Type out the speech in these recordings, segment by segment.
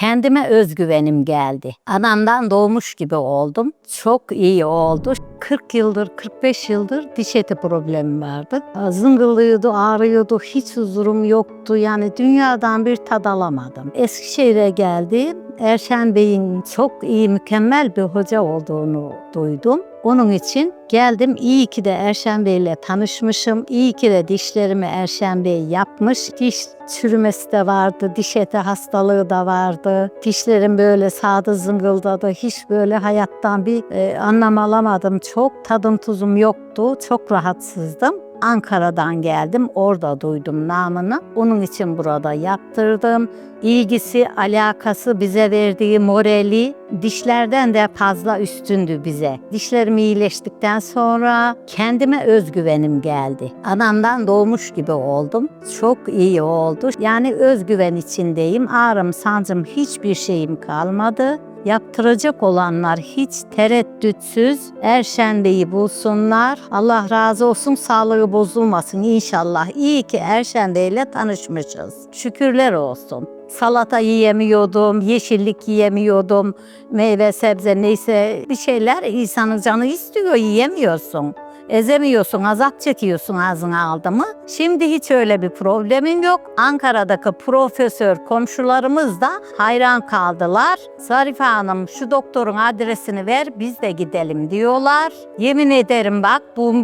kendime özgüvenim geldi. Anamdan doğmuş gibi oldum. Çok iyi oldu. 40 yıldır, 45 yıldır diş eti problemim vardı. Zıngılıyordu, ağrıyordu, hiç huzurum yoktu. Yani dünyadan bir tad alamadım. Eskişehir'e geldim. Erşen Bey'in çok iyi, mükemmel bir hoca olduğunu duydum. Onun için geldim. İyi ki de Erşen Bey ile tanışmışım. İyi ki de dişlerimi Erşen Bey yapmış. Diş çürümesi de vardı, diş eti hastalığı da vardı. Dişlerim böyle sağda zıngıldadı. Hiç böyle hayattan bir e, anlam alamadım. Çok tadım tuzum yoktu. Çok rahatsızdım. Ankara'dan geldim. Orada duydum namını. Onun için burada yaptırdım. İlgisi, alakası, bize verdiği morali dişlerden de fazla üstündü bize. Dişlerim iyileştikten sonra kendime özgüvenim geldi. Anamdan doğmuş gibi oldum. Çok iyi oldu. Yani özgüven içindeyim. Ağrım, sancım hiçbir şeyim kalmadı. Yaptıracak olanlar hiç tereddütsüz Erşenbe'yi bulsunlar. Allah razı olsun, sağlığı bozulmasın inşallah. İyi ki Erşenbe ile tanışmışız. Şükürler olsun. Salata yiyemiyordum, yeşillik yiyemiyordum, meyve sebze neyse bir şeyler insanın canı istiyor yiyemiyorsun. Ezemiyorsun, azap çekiyorsun ağzına aldı mı? Şimdi hiç öyle bir problemin yok. Ankara'daki profesör komşularımız da hayran kaldılar. Zarife Hanım şu doktorun adresini ver biz de gidelim diyorlar. Yemin ederim bak bu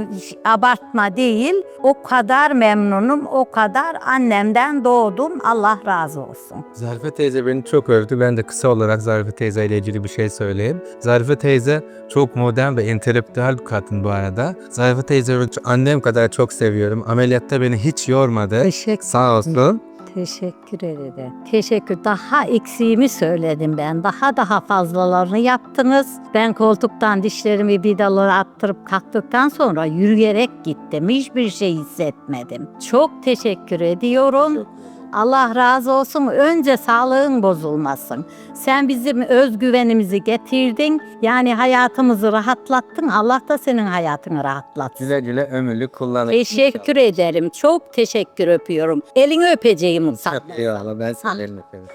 abartma değil. O kadar memnunum, o kadar annemden doğdum. Allah razı olsun. Zarife teyze beni çok övdü. Ben de kısa olarak Zarife teyze ile ilgili bir şey söyleyeyim. Zarife teyze çok modern ve entelektüel bir kadın bu arada. Zarife teyze annem kadar çok seviyorum. Ameliyatta beni hiç yormadı. Teşekkür Sağ olsun. Teşekkür ederim. Teşekkür. Daha eksiğimi söyledim ben. Daha daha fazlalarını yaptınız. Ben koltuktan dişlerimi vidalara attırıp kalktıktan sonra yürüyerek gittim. Hiçbir şey hissetmedim. Çok teşekkür ediyorum. Allah razı olsun. Önce sağlığın bozulmasın. Sen bizim özgüvenimizi getirdin. Yani hayatımızı rahatlattın. Allah da senin hayatını rahatlatsın. Güle güle ömürlük kullanın. Teşekkür ederim. Çok teşekkür öpüyorum. Elini öpeceğim sana. Eyvallah ben Sana. senin öperim.